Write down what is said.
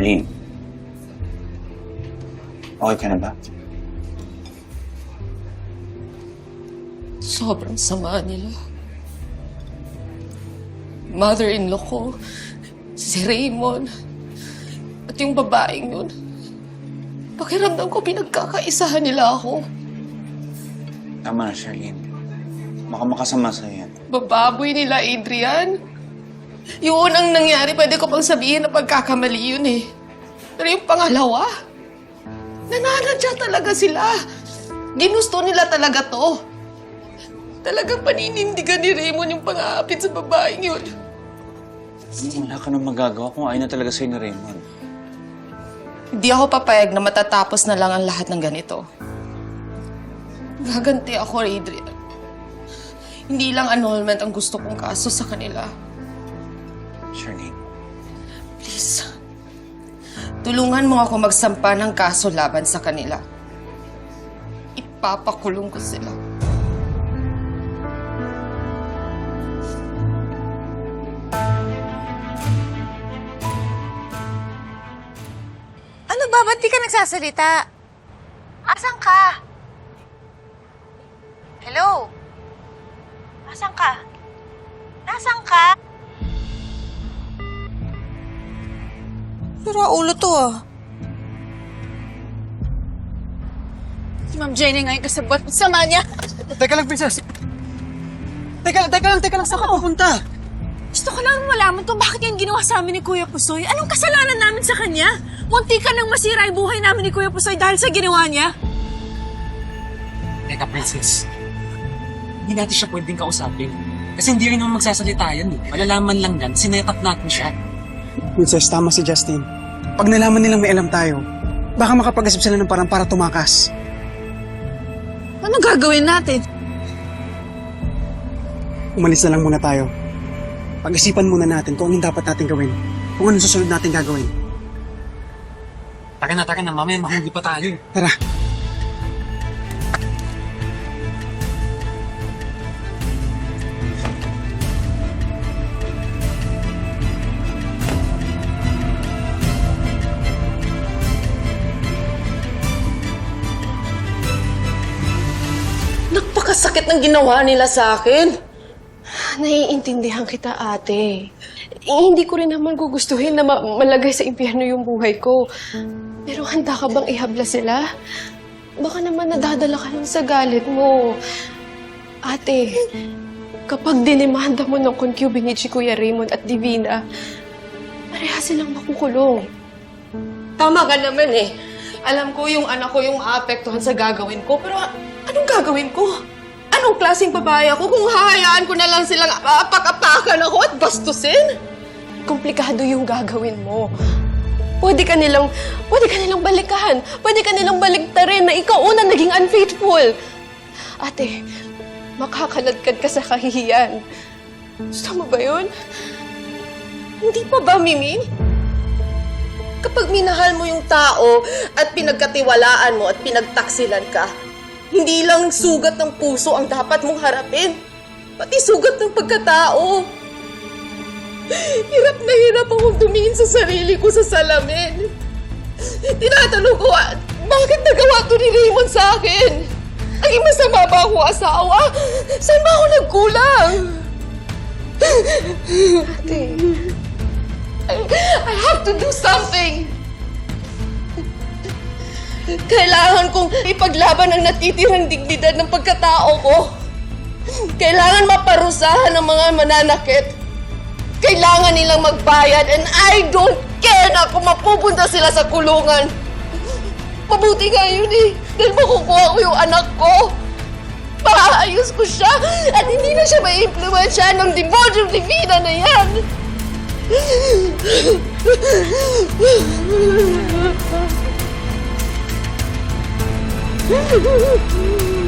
Charlene. Okay ka na ba? Sobrang sama nila. Mother-in-law ko, si Raymond, at yung babaeng yun. Pakiramdam ko pinagkakaisahan nila ako. Tama na, Charlene. Baka makasama sa'yo yan. Bababoy nila, Adrian. Yung unang nangyari, pwede ko pang sabihin na pagkakamali yun eh. Pero yung pangalawa, nananadya talaga sila. Ginusto nila talaga to. Talagang paninindigan ni Raymond yung pang-aapit sa babaeng yun. Wala ka nang magagawa kung ayaw na talaga sa'yo ni Raymond. Hindi ako papayag na matatapos na lang ang lahat ng ganito. Gaganti ako, Adrian. Hindi lang annulment ang gusto kong kaso sa kanila. Charlene. Please, tulungan mo ako magsampa ng kaso laban sa kanila. Ipapakulong ko sila. Ano ba? Ba't di ka nagsasalita? Asan ka? Hello? Asan ka? Nasaan ka? Sira ulo to ah. Si Ma'am Jenny ngayon kasabot. Sama niya. Teka lang, princess. Teka lang, teka lang, teka lang. Saan ka pupunta? Gusto ko lang malaman kung bakit yan ginawa sa amin ni Kuya Pusoy. Anong kasalanan namin sa kanya? Munti ka nang masira yung buhay namin ni Kuya Pusoy dahil sa ginawa niya. Teka, princess. Hindi natin siya pwedeng kausapin. Kasi hindi rin naman magsasalita yan eh. Malalaman lang yan, sinetap natin siya. Princess, tama si Justin. Pag nalaman nilang may alam tayo, baka makapag-isip sila ng parang para tumakas. Ano gagawin natin? Umalis na lang muna tayo. Pag-isipan muna natin kung anong dapat natin gawin. Kung anong susunod natin gagawin. Taka na, taka na, mamaya mahuli pa tayo. Tara. Napakasakit ng ginawa nila sa akin. Naiintindihan kita, ate. Eh, hindi ko rin naman gugustuhin na ma- malagay sa impyerno yung buhay ko. Pero handa ka bang ihabla sila? Baka naman nadadala ka lang sa galit mo. Ate, kapag dinimanda mo ng concubinage si Kuya Raymond at Divina, pareha silang makukulong. Tama ka naman eh. Alam ko yung anak ko yung maapektuhan sa gagawin ko, pero a- anong gagawin ko? Anong klaseng babae ako kung hahayaan ko na lang silang apak-apakan ako at bastusin? Komplikado yung gagawin mo. Pwede ka nilang, pwede ka nilang balikan. Pwede ka nilang baligtarin na ikaw una naging unfaithful. Ate, makakaladkad ka sa kahihiyan. Gusto mo ba yun? Hindi pa ba, Mimi? Kapag minahal mo yung tao at pinagkatiwalaan mo at pinagtaksilan ka, hindi lang sugat ng puso ang dapat mong harapin, pati sugat ng pagkatao. Hirap na hirap akong tumingin sa sarili ko sa salamin. Tinatanong ko, ah, bakit nagawa to ni Raymond sa akin? Naging masama ba ako asawa? Saan ba ako nagkulang? Ate, I have to do something! Kailangan kong ipaglaban ang natitirang dignidad ng pagkatao ko. Kailangan maparusahan ng mga mananakit. Kailangan nilang magbayad and I don't care na kung mapupunta sila sa kulungan. Mabuti nga yun eh, dahil makukuha ko yung anak ko. Maayos ko siya at hindi na siya ma-influensya ng demodyong divina na yan. Woo-hoo-hoo!